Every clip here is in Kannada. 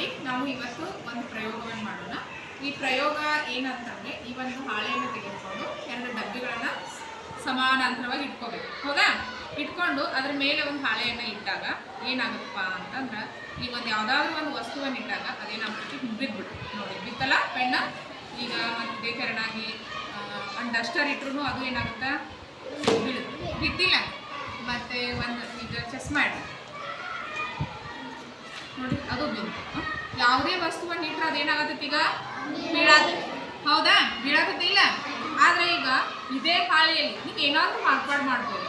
ನೋಡಿ ನಾವು ಇವತ್ತು ಒಂದು ಪ್ರಯೋಗವನ್ನು ಮಾಡೋಣ. ಈ ಪ್ರಯೋಗ ಏನಂತಂದ್ರೆ, ಈ ಒಂದು ಹಾಳೆಯನ್ನು ತೆಗೆದುಕೊಂಡು ಎರಡು ಡಬ್ಬಿಗಳನ್ನು ಸಮಾನಾಂತರವಾಗಿ ಇಟ್ಕೋಬೇಕು. ಹೌದಾ? ಇಟ್ಕೊಂಡು ಅದ್ರ ಮೇಲೆ ಒಂದು ಹಾಳೆಯನ್ನು ಇಟ್ಟಾಗ ಏನಾಗುತ್ತಪ್ಪ ಅಂತಂದ್ರೆ, ಈ ಒಂದು ಯಾವುದಾದ್ರೂ ಒಂದು ವಸ್ತುವನ್ನು ಇಟ್ಟಾಗ ಅದೇನಾಗುತ್ತೆ ಬಿದ್ದುಬಿಡು ನೋಡಿ, ಬಿತ್ತಲ್ಲ? ಪೆಣ್ಣ ಈಗ ಮತ್ತು ಬೇಕರಣಾಗಿ ಒಂದು ಡಸ್ಟರ್ ಇಟ್ರು ಅದು ಏನಾಗುತ್ತೆ? ಬೀಳುತ್ತೆ. ಬಿದ್ದಿಲ್ಲ ಮತ್ತೆ ಒಂದು ಈಗ ಚೆಸ್ ಮಾಡಿ ನೋಡಿ, ಅದು ಬಿಂದು? ಯಾವುದೇ ವಸ್ತುವನ್ನು ಇಟ್ಟರೆ ಅದೇನಾಗತ್ತೈತಿ ಈಗ? ಬೀಳಾತೈತಿ. ಹೌದಾ? ಬೀಳಾತೈತಿ ಇಲ್ಲ? ಆದರೆ ಈಗ ಇದೇ ಹಾಳೆಯಲ್ಲಿ ನೀವು ಏನಾದರೂ ಮಾರ್ಪಾಡು ಮಾಡ್ಬೋದು.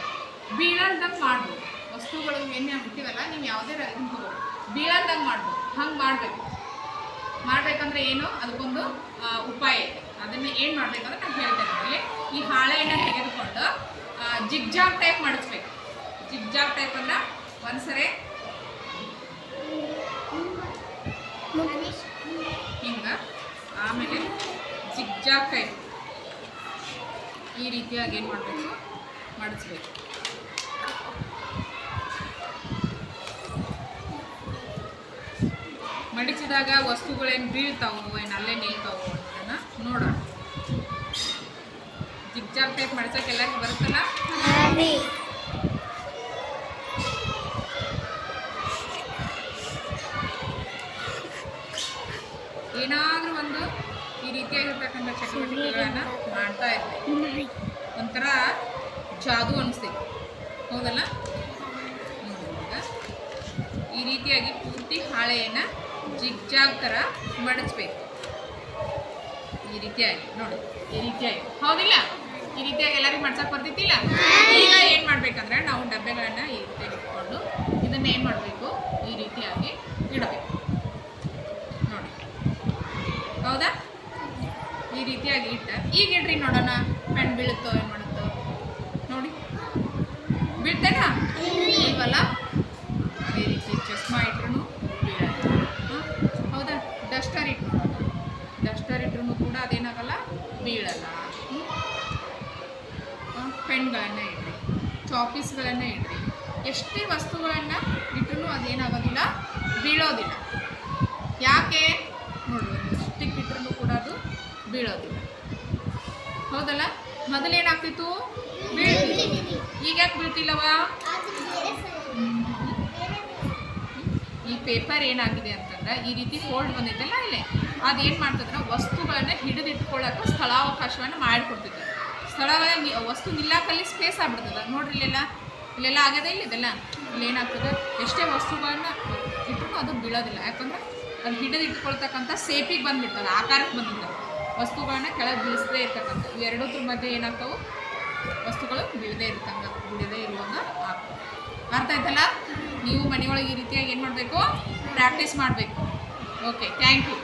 ಬೀಳಂದಂಗೆ ಮಾಡ್ಬೋದು. ವಸ್ತುಗಳು ಏನೇ ಬಿಟ್ಟಿವಲ್ಲ ನೀವು ಯಾವುದೇ ಇದನ್ನ ತಗೋ. ಬೀಳಂದಂಗೆ ಮಾಡ್ಬೋದು. ಹಂಗೆ ಮಾಡಬೇಕು. ಮಾಡಬೇಕಂದ್ರೆ ಏನು? ಅದಕ್ಕೊಂದು ಉಪಾಯ. ಇದೆ ಅದನ್ನು ಏನು ಮಾಡಬೇಕಂದ್ರೆ ನಾನು ಹೇಳ್ತೇನೆ ಇಲ್ಲಿ ಈ ಹಾಳೆಯನ್ನು ತೆಗೆದುಕೊಂಡು ಜಿಗ್ಜಾಗ್ ಟೈಪ್ ಮಾಡಿಸ್ಬೇಕು. ಜಿಗ್ಜಾಗ್ ಟೈಪನ್ನು ಒಂದು ಒಂದ್ಸರಿ ಹಿಂಗ. ಆಮೇಲೆ ಜಿಗ್ಜಾಗ್ ಟೈಪ್ ಈ ರೀತಿಯಾಗಿ ಏನು ಮಾಡಬೇಕು? ಮಾಡಿಸ್ಬೇಕು ಮಡಿಸಿದಾಗ ವಸ್ತುಗಳೇನು ಬೀಳ್ತಾವು, ಏನು ಅಲ್ಲೇ ನಿಲ್ತಾವು ಅಂತ ನೋಡೋಣ. ಜಿಗ್ಜಾಕ್ ಟೈಪ್ ಎಲ್ಲರಿಗೂ ಬರುತ್ತಲ್ಲ ಏನಾದರೂ ಒಂದು ಈ ರೀತಿಯಾಗಿರ್ತಕ್ಕಂಥ ಚಟುವಟಿಕೆಗಳನ್ನು ಮಾಡ್ತಾ ಇರ್ತೀವಿ ಒಂಥರ ಜಾದು ಅನಿಸ್ತೈತಿ ಹೌದಲ್ಲ? ಈ ರೀತಿಯಾಗಿ ಪೂರ್ತಿ ಹಾಳೆಯನ್ನು ಜಿಗ್ಜಾಗ್ ಥರ ಮಡಚಬೇಕು. ಈ ರೀತಿಯಾಗಿ ನೋಡಿ. ಈ ರೀತಿಯಾಗಿ. ಹೌದಿಲ್ಲ? ಈ ರೀತಿಯಾಗಿ ಎಲ್ಲರಿಗೂ ಮಾಡ್ಸಕ್ಕೆ ಬರ್ತಿತ್ತಿಲ್ಲ? ಈಗ ಏನು ಮಾಡಬೇಕಂದ್ರೆ ನಾವು ಡಬ್ಬೆಗಳನ್ನು ಈ ರೀತಿಯಾಗಿ ಇಟ್ಕೊಂಡು ಇದನ್ನು ಏನು ಮಾಡಬೇಕು? ಈ ರೀತಿಯಾಗಿ ಇಡಬೇಕು ನೋಡಿ ಹೌದಾ ಈ ರೀತಿಯಾಗಿ ಇಟ್ಟ. ಈಗ ಇಡ್ರಿ ನೋಡೋಣ ಪೆನ್ ಬೀಳುತ್ತೋ ಏನು ಮಾಡುತ್ತೋ. ನೋಡಿ. ಬೀಳ್ತೇನಾ? ಇಲ್ವಲ್ಲ ಅದೇ ರೀತಿ ಚಸ್ಮಾ ಇಟ್ರು ಹೌದಾ? ಡಸ್ಟರ್ ಇಟ್ಟು ಡಸ್ಟರ್ ಇಟ್ರು ಕೂಡ ಅದೇನಾಗಲ್ಲ, ಬೀಳಲ್ಲ. ಪೆನ್ಗಳನ್ನೇ ಇಡ್ರಿ. ಚಾಪೀಸ್ಗಳನ್ನು ಇಡ್ರಿ. ಎಷ್ಟೇ ವಸ್ತುಗಳನ್ನು ಇಟ್ರೂ ಅದೇನಾಗೋದಿಲ್ಲ, ಬೀಳೋದಿಲ್ಲ. ಯಾಕೆ ನೋಡಿ ಒಂದು ಸ್ಟಿಕ್ ಇಟ್ರು ಕೂಡ ಅದು ಬೀಳೋದಿಲ್ಲ ಹೌದಲ್ಲ? ಮೊದಲೇನಾಗ್ತಿತ್ತು? ಬೀಳ್ತಿತ್ತು ಈಗ ಯಾಕೆ ಬೀಳ್ತಿಲ್ಲವ? ಈ ಪೇಪರ್ ಏನಾಗಿದೆ ಅಂತಂದ್ರೆ, ಈ ರೀತಿ ಫೋಲ್ಡ್ ಬಂದಿದ್ದಲ್ಲ ಇಲ್ಲಿ? ಅದೇನು ಮಾಡ್ತಂದ್ರೆ? ವಸ್ತುಗಳನ್ನ ಹಿಡಿದಿಟ್ಕೊಳ್ಳೋಕೆ ಸ್ಥಳಾವಕಾಶವನ್ನು ಮಾಡಿಕೊಡ್ತಿದ್ದೆ ಸ್ಥಳ ವಸ್ತು ನಿಲ್ಲಾಕಲ್ಲಿ ಸ್ಪೇಸ್ ಆಗ್ಬಿಡ್ತದೆ. ನೋಡ್ರಿ ಇಲ್ಲೆಲ್ಲ ಇಲ್ಲೆಲ್ಲ ಆಗ್ಯದ ಇಲ್ಲ ಇದೆಲ್ಲ? ಇಲ್ಲೇನಾಗ್ತದೆ ಎಷ್ಟೇ ವಸ್ತುಗಳನ್ನ ಇಟ್ಟರು ಅದು ಬೀಳೋದಿಲ್ಲ. ಯಾಕಂದ್ರೆ ಅದು ಹಿಡಿದು ಇಟ್ಕೊಳ್ತಕ್ಕಂಥ ಬಂದ್ಬಿಡ್ತದೆ ಆಕಾರಕ್ಕೆ ಬಂದಿರ್ತದೆ. ವಸ್ತುಗಳನ್ನ ಕೆಳಗೆ ಬೀಳಿಸದೇ ಇರ್ತಕ್ಕಂಥ ಇವೆರಡದ್ರ ಮಧ್ಯೆ ಏನಾಗ್ತಾವೆ? ವಸ್ತುಗಳು ಬೀಳದೇ ಇರ್ತಂಗ, ಬೀಳದೇ ಇರುವಂಗ ಅರ್ಥ ಆಯ್ತಲ್ಲ? ನೀವು ಮನೆಯೊಳಗೆ ಈ ರೀತಿಯಾಗಿ ಏನು ಮಾಡಬೇಕು? ಪ್ರಾಕ್ಟೀಸ್ ಮಾಡಬೇಕು. Okay thank you